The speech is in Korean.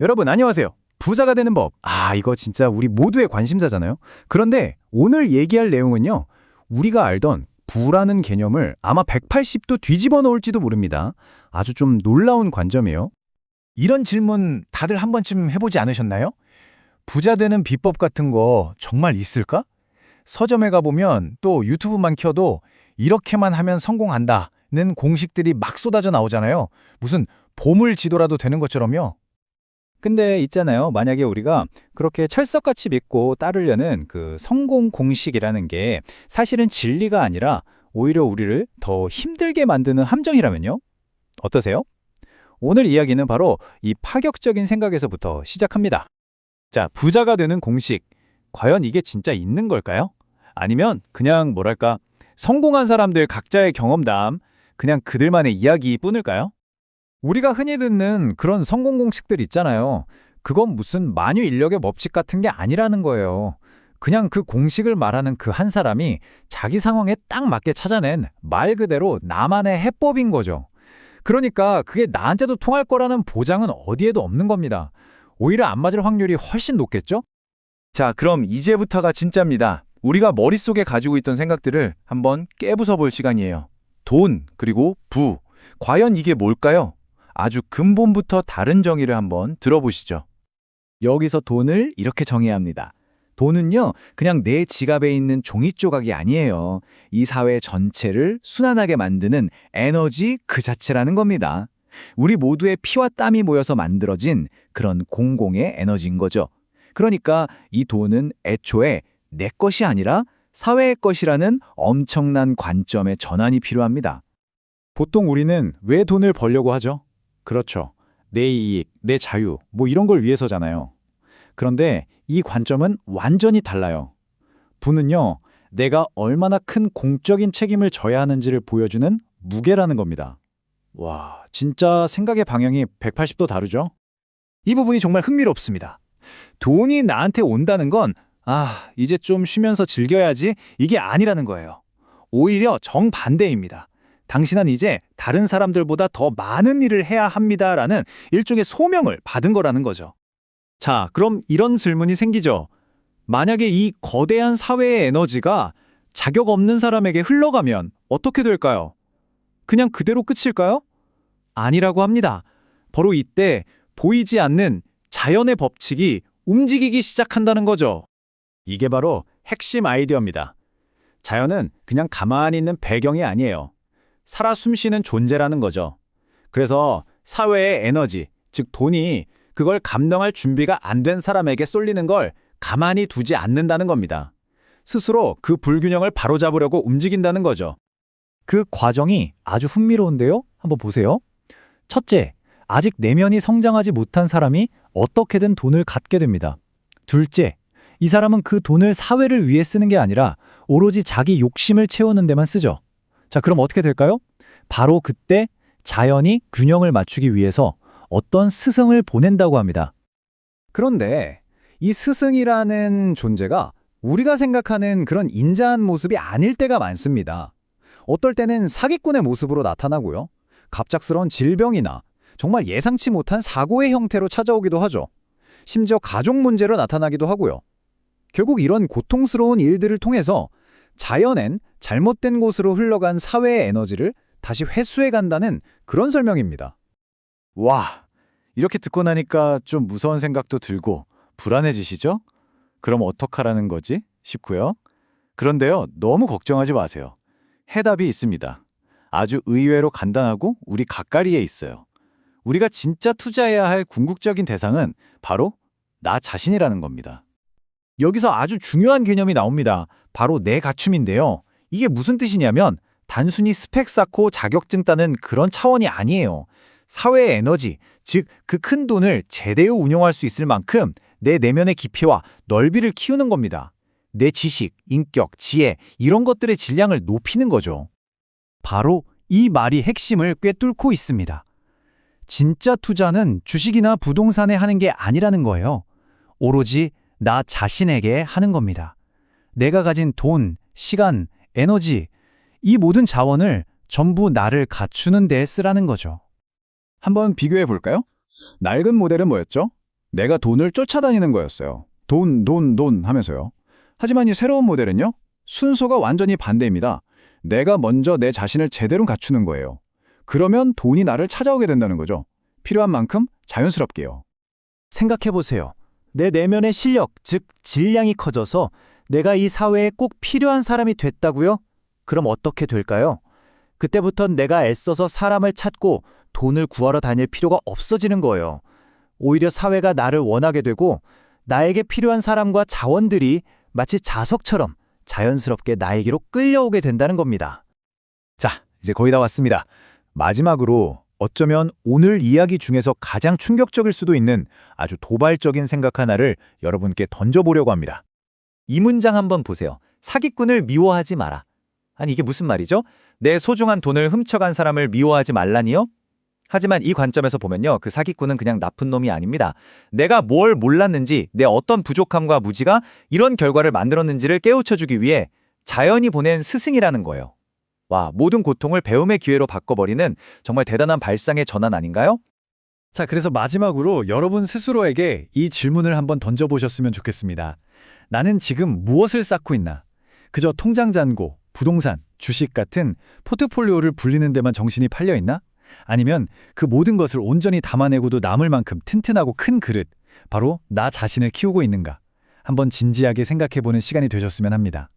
여러분 안녕하세요. 부자가 되는 법. 아, 이거 진짜 우리 모두의 관심사잖아요. 그런데 오늘 얘기할 내용은요. 우리가 알던 부라는 개념을 아마 180도 뒤집어 놓을지도 모릅니다. 아주 좀 놀라운 관점이에요. 이런 질문 다들 한 번쯤 해보지 않으셨나요? 부자 되는 비법 같은 거 정말 있을까? 서점에 가보면 또 유튜브만 켜도 이렇게만 하면 성공한다는 공식들이 막 쏟아져 나오잖아요. 무슨 보물 지도라도 되는 것처럼요. 근데 있잖아요. 만약에 우리가 그렇게 철석같이 믿고 따르려는 그 성공 공식이라는 게 사실은 진리가 아니라 오히려 우리를 더 힘들게 만드는 함정이라면요? 어떠세요? 오늘 이야기는 바로 이 파격적인 생각에서부터 시작합니다. 자, 부자가 되는 공식. 과연 이게 진짜 있는 걸까요? 아니면 그냥 뭐랄까, 성공한 사람들 각자의 경험담, 그냥 그들만의 이야기뿐일까요? 우리가 흔히 듣는 그런 성공 공식들 있잖아요. 그건 무슨 만유 인력의 법칙 같은 게 아니라는 거예요. 그냥 그 공식을 말하는 그 한 사람이 자기 상황에 딱 맞게 찾아낸 말 그대로 나만의 해법인 거죠. 그러니까 그게 나한테도 통할 거라는 보장은 어디에도 없는 겁니다. 오히려 안 맞을 확률이 훨씬 높겠죠? 자, 그럼 이제부터가 진짜입니다. 우리가 머릿속에 가지고 있던 생각들을 한번 깨부숴 볼 시간이에요. 돈, 그리고 부. 과연 이게 뭘까요? 아주 근본부터 다른 정의를 한번 들어보시죠. 여기서 돈을 이렇게 정해야 합니다. 돈은요, 그냥 내 지갑에 있는 종이 조각이 아니에요. 이 사회 전체를 순환하게 만드는 에너지 그 자체라는 겁니다. 우리 모두의 피와 땀이 모여서 만들어진 그런 공공의 에너지인 거죠. 그러니까 이 돈은 애초에 내 것이 아니라 사회의 것이라는 엄청난 관점의 전환이 필요합니다. 보통 우리는 왜 돈을 벌려고 하죠? 그렇죠. 내 이익, 내 자유, 뭐 이런 걸 위해서잖아요. 그런데 이 관점은 완전히 달라요. 부는요, 내가 얼마나 큰 공적인 책임을 져야 하는지를 보여주는 무게라는 겁니다. 와, 진짜 생각의 방향이 180도 다르죠? 이 부분이 정말 흥미롭습니다. 돈이 나한테 온다는 건, 아, 이제 좀 쉬면서 즐겨야지, 이게 아니라는 거예요. 오히려 정반대입니다. 당신은 이제 다른 사람들보다 더 많은 일을 해야 합니다라는 일종의 소명을 받은 거라는 거죠. 자, 그럼 이런 질문이 생기죠. 만약에 이 거대한 사회의 에너지가 자격 없는 사람에게 흘러가면 어떻게 될까요? 그냥 그대로 끝일까요? 아니라고 합니다. 바로 이때 보이지 않는 자연의 법칙이 움직이기 시작한다는 거죠. 이게 바로 핵심 아이디어입니다. 자연은 그냥 가만히 있는 배경이 아니에요. 살아 숨쉬는 존재라는 거죠. 그래서 사회의 에너지, 즉 돈이 그걸 감당할 준비가 안 된 사람에게 쏠리는 걸 가만히 두지 않는다는 겁니다. 스스로 그 불균형을 바로잡으려고 움직인다는 거죠. 그 과정이 아주 흥미로운데요. 한번 보세요. 첫째, 아직 내면이 성장하지 못한 사람이 어떻게든 돈을 갖게 됩니다. 둘째, 이 사람은 그 돈을 사회를 위해 쓰는 게 아니라 오로지 자기 욕심을 채우는 데만 쓰죠. 자, 그럼 어떻게 될까요? 바로 그때 자연이 균형을 맞추기 위해서 어떤 스승을 보낸다고 합니다. 그런데 이 스승이라는 존재가 우리가 생각하는 그런 인자한 모습이 아닐 때가 많습니다. 어떨 때는 사기꾼의 모습으로 나타나고요. 갑작스러운 질병이나 정말 예상치 못한 사고의 형태로 찾아오기도 하죠. 심지어 가족 문제로 나타나기도 하고요. 결국 이런 고통스러운 일들을 통해서 자연엔 잘못된 곳으로 흘러간 사회의 에너지를 다시 회수해 간다는 그런 설명입니다. 와, 이렇게 듣고 나니까 좀 무서운 생각도 들고 불안해지시죠? 그럼 어떡하라는 거지? 싶고요. 그런데요, 너무 걱정하지 마세요. 해답이 있습니다. 아주 의외로 간단하고 우리 가까이에 있어요. 우리가 진짜 투자해야 할 궁극적인 대상은 바로 나 자신이라는 겁니다. 여기서 아주 중요한 개념이 나옵니다. 바로 내 갖춤인데요. 이게 무슨 뜻이냐면 단순히 스펙 쌓고 자격증 따는 그런 차원이 아니에요. 사회의 에너지, 즉 그 큰 돈을 제대로 운용할 수 있을 만큼 내 내면의 깊이와 넓이를 키우는 겁니다. 내 지식, 인격, 지혜 이런 것들의 질량을 높이는 거죠. 바로 이 말이 핵심을 꿰뚫고 있습니다. 진짜 투자는 주식이나 부동산에 하는 게 아니라는 거예요. 오로지 나 자신에게 하는 겁니다. 내가 가진 돈, 시간, 에너지, 이 모든 자원을 전부 나를 갖추는 데 쓰라는 거죠. 한번 비교해 볼까요? 낡은 모델은 뭐였죠? 내가 돈을 쫓아다니는 거였어요. 돈, 돈, 돈 하면서요. 하지만 이 새로운 모델은요? 순서가 완전히 반대입니다. 내가 먼저 내 자신을 제대로 갖추는 거예요. 그러면 돈이 나를 찾아오게 된다는 거죠. 필요한 만큼 자연스럽게요. 생각해보세요. 내 내면의 실력, 즉 질량이 커져서 내가 이 사회에 꼭 필요한 사람이 됐다고요? 그럼 어떻게 될까요? 그때부턴 내가 애써서 사람을 찾고 돈을 구하러 다닐 필요가 없어지는 거예요. 오히려 사회가 나를 원하게 되고 나에게 필요한 사람과 자원들이 마치 자석처럼 자연스럽게 나에게로 끌려오게 된다는 겁니다. 자, 이제 거의 다 왔습니다. 마지막으로 어쩌면 오늘 이야기 중에서 가장 충격적일 수도 있는 아주 도발적인 생각 하나를 여러분께 던져보려고 합니다. 이 문장 한번 보세요. 사기꾼을 미워하지 마라. 아니 이게 무슨 말이죠? 내 소중한 돈을 훔쳐간 사람을 미워하지 말라니요? 하지만 이 관점에서 보면요. 그 사기꾼은 그냥 나쁜 놈이 아닙니다. 내가 뭘 몰랐는지, 내 어떤 부족함과 무지가 이런 결과를 만들었는지를 깨우쳐주기 위해 자연이 보낸 스승이라는 거예요. 와, 모든 고통을 배움의 기회로 바꿔버리는 정말 대단한 발상의 전환 아닌가요? 자, 그래서 마지막으로 여러분 스스로에게 이 질문을 한번 던져보셨으면 좋겠습니다. 나는 지금 무엇을 쌓고 있나? 그저 통장 잔고, 부동산, 주식 같은 포트폴리오를 불리는 데만 정신이 팔려 있나? 아니면 그 모든 것을 온전히 담아내고도 남을 만큼 튼튼하고 큰 그릇, 바로 나 자신을 키우고 있는가? 한번 진지하게 생각해보는 시간이 되셨으면 합니다.